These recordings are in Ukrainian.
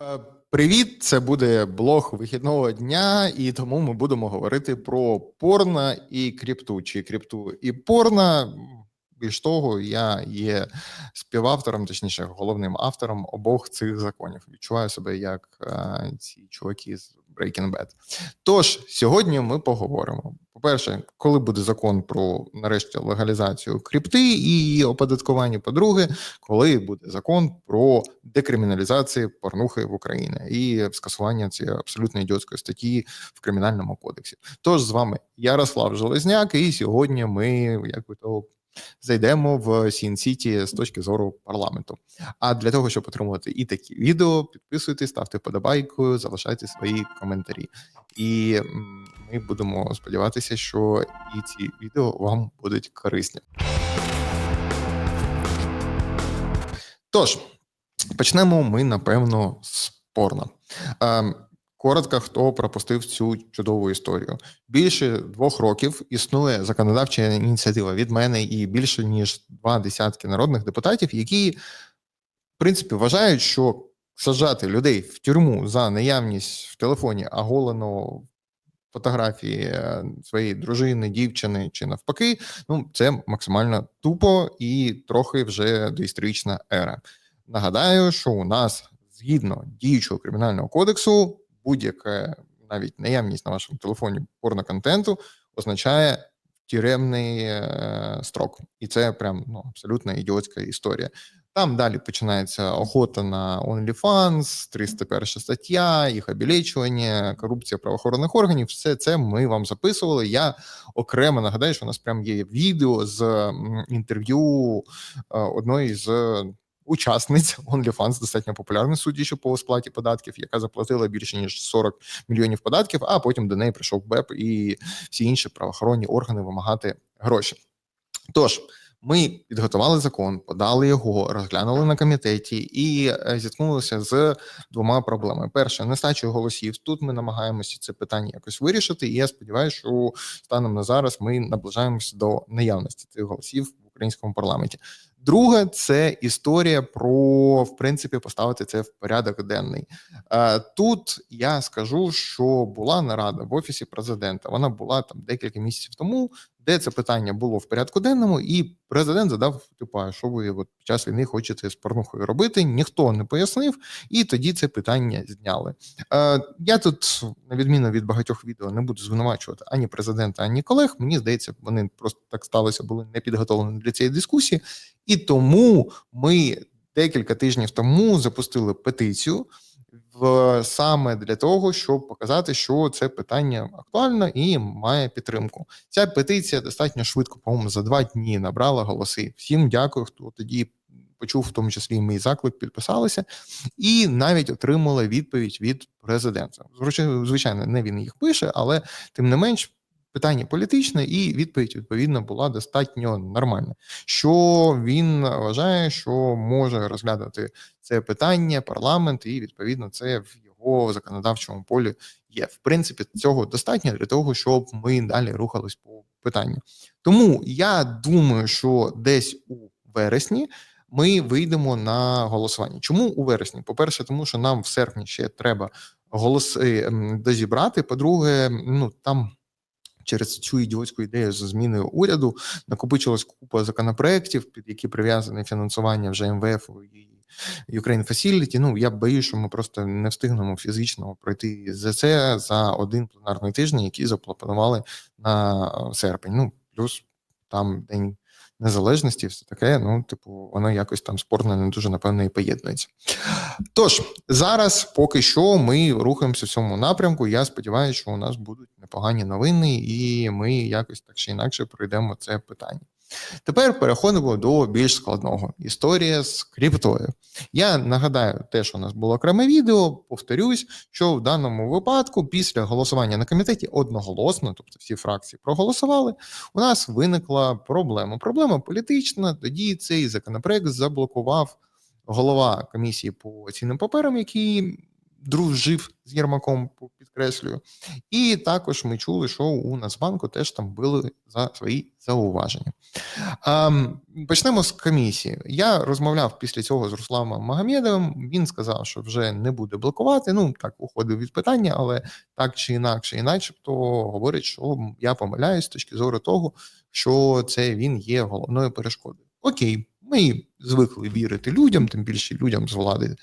Е, Привіт, це буде блог вихідного дня, і тому ми будемо говорити про порно і крипту, чи крипту і порно. Більш того, я є співавтором, точніше, головним автором обох цих законів. Відчуваю себе як е, ці чуваки з Breaking Bad. Тож сьогодні ми поговоримо. По-перше, коли буде закон про нарешті легалізацію крипти і її оподаткування. По-друге, коли буде закон про декриміналізацію порнухи в Україні і скасування цієї абсолютно ідіотської статті в кримінальному кодексі. Тож з вами Ярослав Железняк, і сьогодні ми, як би то зайдемо в Сіті з точки зору парламенту. А для того, щоб отримувати і такі відео, підписуйтесь, ставте подобайку, залишайте свої коментарі. І ми будемо сподіватися, що і ці відео вам будуть корисні. Тож, почнемо ми, напевно, з порно. Коротко, хто пропустив цю чудову історію. Більше двох років існує законодавча ініціатива від мене і більше ніж два десятки народних депутатів, які, в принципі, вважають, що саджати людей в тюрму за наявність в телефоні оголеного фотографії е, своєї дружини, дівчини чи навпаки, ну це максимально тупо і трохи вже доісторична ера. Нагадаю, що у нас згідно діючого кримінального кодексу будь-яка навіть наявність на вашому телефоні порноконтенту означає тюремний е, строк, і це прям ну абсолютно ідіотська історія. Там далі починається охота на OnlyFans, 301 стаття, їх обілечування, корупція правоохоронних органів. Все це ми вам записували. Я окремо нагадаю, що у нас прям є відео з інтерв'ю е, одної з учасниць OnlyFans, достатньо популярна судячи по сплаті податків, яка заплатила більше ніж 40 мільйонів податків. А потім до неї прийшов БЕП і всі інші правоохоронні органи вимагати гроші. Тож. Ми підготували закон, подали його, розглянули на комітеті і е, зіткнулися з двома проблемами: перше, нестачою голосів. Тут ми намагаємося це питання якось вирішити. І я сподіваюся, що станом на зараз ми наближаємося до наявності цих голосів в українському парламенті. Друге, це історія про в принципі поставити це в порядок денний. Е, Тут я скажу, що була нарада в офісі президента. Вона була там декілька місяців тому, де це питання було в порядку денному, і президент задав: типу, що ви от під час війни хочете з порнухою робити? Ніхто не пояснив, і тоді це питання зняли. Е, Я тут, на відміну від багатьох відео, не буду звинувачувати ані президента, ані колег. Мені здається, вони просто так сталося, були не підготовлені для цієї дискусії. І тому ми декілька тижнів тому запустили петицію в саме для того, щоб показати, що це питання актуально і має підтримку. Ця петиція достатньо швидко, по-моєму, за два дні набрала голоси. Всім дякую, хто тоді почув, в тому числі мій заклик, підписалися, і навіть отримали відповідь від президента. Звичайно, не він їх пише, але тим не менш питання політичне, і відповідь відповідно була достатньо нормальна. Що він вважає, що може розглядати це питання парламент, і відповідно це в його законодавчому полі є. В принципі, цього достатньо для того, щоб ми далі рухались по питанню. Тому я думаю, що десь у вересні. Ми вийдемо на голосування. Чому у вересні? По перше, тому що нам в серпні ще треба голоси ем, дозібрати. По-друге, ну там через цю ідіотську ідею з зміною уряду накопичилась купа законопроєктів, під які прив'язане фінансування вже МВФ і Ukraine Facility. Ну я боюсь, що ми просто не встигнемо фізично пройти за це за один пленарний тиждень, який запланували на серпень. Ну плюс там день. Незалежності, все таке, ну, типу, воно якось там спорно не дуже напевно і поєднується. Тож зараз поки що ми рухаємося в цьому напрямку. Я сподіваюся, що у нас будуть непогані новини, і ми якось так чи інакше пройдемо це питання. Тепер переходимо до більш складного історія з криптою. Я нагадаю, те, що у нас було окреме відео, повторюсь, що в даному випадку, після голосування на комітеті одноголосно, тобто всі фракції проголосували, у нас виникла проблема. Проблема політична. Тоді цей законопроект заблокував голова комісії по цінним паперам, який дружив з Єрмаком, підкреслюю. І також ми чули, що у Нацбанку теж там били за свої зауваження. Ем, Почнемо з комісії. Я розмовляв після цього з Русланом Магомедовим. Він сказав, що вже не буде блокувати. Ну так уходив від питання, але так чи інакше, і начебто говорить, що я помиляюсь з точки зору того, що це він є головною перешкодою. Окей, ми звикли вірити людям, тим більше людям з влади.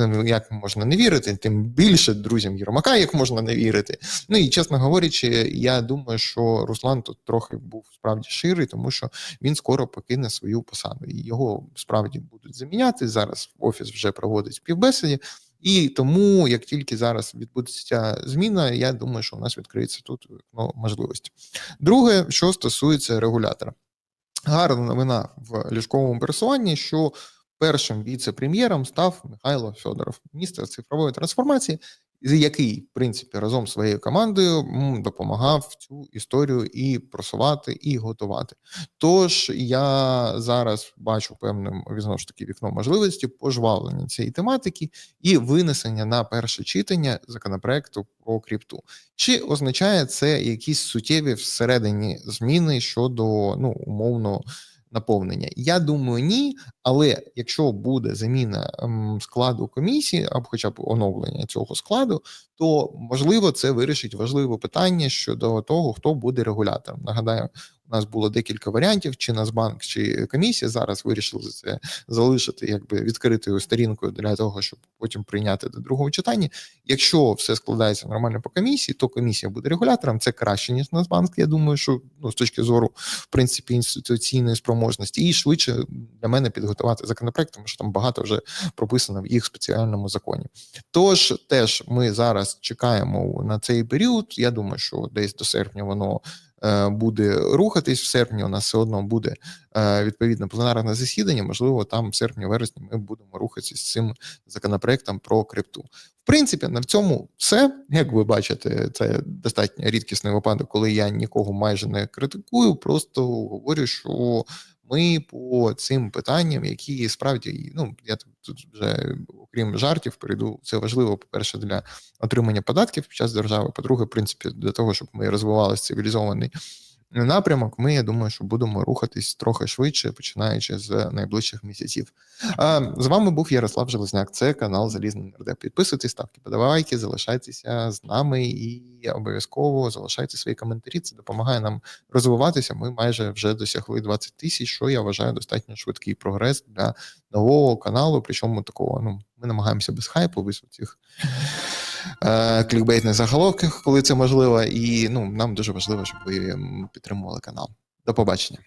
Е, Як можна не вірити, тим більше друзям Єрмака, як можна не вірити. Ну і чесно говорячи, я думаю, що Руслан тут трохи був справді ширий, тому що він скоро покине свою посаду. І його справді будуть заміняти. Зараз офіс вже проводить співбесіді. І тому, як тільки зараз відбудеться зміна, я думаю, що у нас відкриється тут вікно можливості. Друге, що стосується регулятора, гарна новина в ліжковому пересуванні, що першим віце-прем'єром став Михайло Федоров, міністр цифрової трансформації, який, в принципі, разом з своєю командою допомагав цю історію і просувати, і готувати. Тож я зараз бачу певним знову ж таки вікно можливості пожвавлення цієї тематики і винесення на перше читання законопроекту про крипту. Чи означає це якісь суттєві всередині зміни щодо ну умовно наповнення? Я думаю, ні. Але якщо буде заміна ем, складу комісії, або хоча б оновлення цього складу, то можливо це вирішить важливе питання щодо того, хто буде регулятором. Нагадаю, нас було декілька варіантів: чи Нацбанк, чи комісія. Зараз вирішили це залишити якби відкритою сторінкою для того, щоб потім прийняти до другого читання. Якщо все складається нормально по комісії, то комісія буде регулятором. Це краще ніж Нацбанк. Я думаю, що ну з точки зору в принципі інституційної спроможності, і швидше для мене підготувати законопроект, тому що там багато вже прописано в їх спеціальному законі. Тож теж ми зараз чекаємо на цей період. Я думаю, що десь до серпня воно. Е, Буде рухатись в серпні. У нас все одно буде е, відповідно пленарне засідання. Можливо, там в серпні-вересні ми будемо рухатися з цим законопроектом про крипту. В принципі, на цьому все. Як ви бачите, це достатньо рідкісний випадок, коли я нікого майже не критикую. Просто говорю, що ми по цим питанням, які справді ну я тут вже окрім жартів, прийду Це важливо, по-перше, для отримання податків під час держави. По-друге, в принципі, для того, щоб ми розвивалися цивілізований напрямок. Ми я думаю, що будемо рухатись трохи швидше, починаючи з найближчих місяців. А, з вами був Ярослав Железняк. Це канал Залізний Нерде. Підписуйтесь, ставте подавайки, залишайтеся з нами і обов'язково залишайте свої коментарі. Це допомагає нам розвиватися. Ми майже вже досягли 20 тисяч, що я вважаю достатньо швидкий прогрес для нового каналу. Причому такого ну ми намагаємося без хайпу, е, клікбейтних заголовків, коли це можливо. І ну нам дуже важливо, щоб ви підтримували канал. До побачення.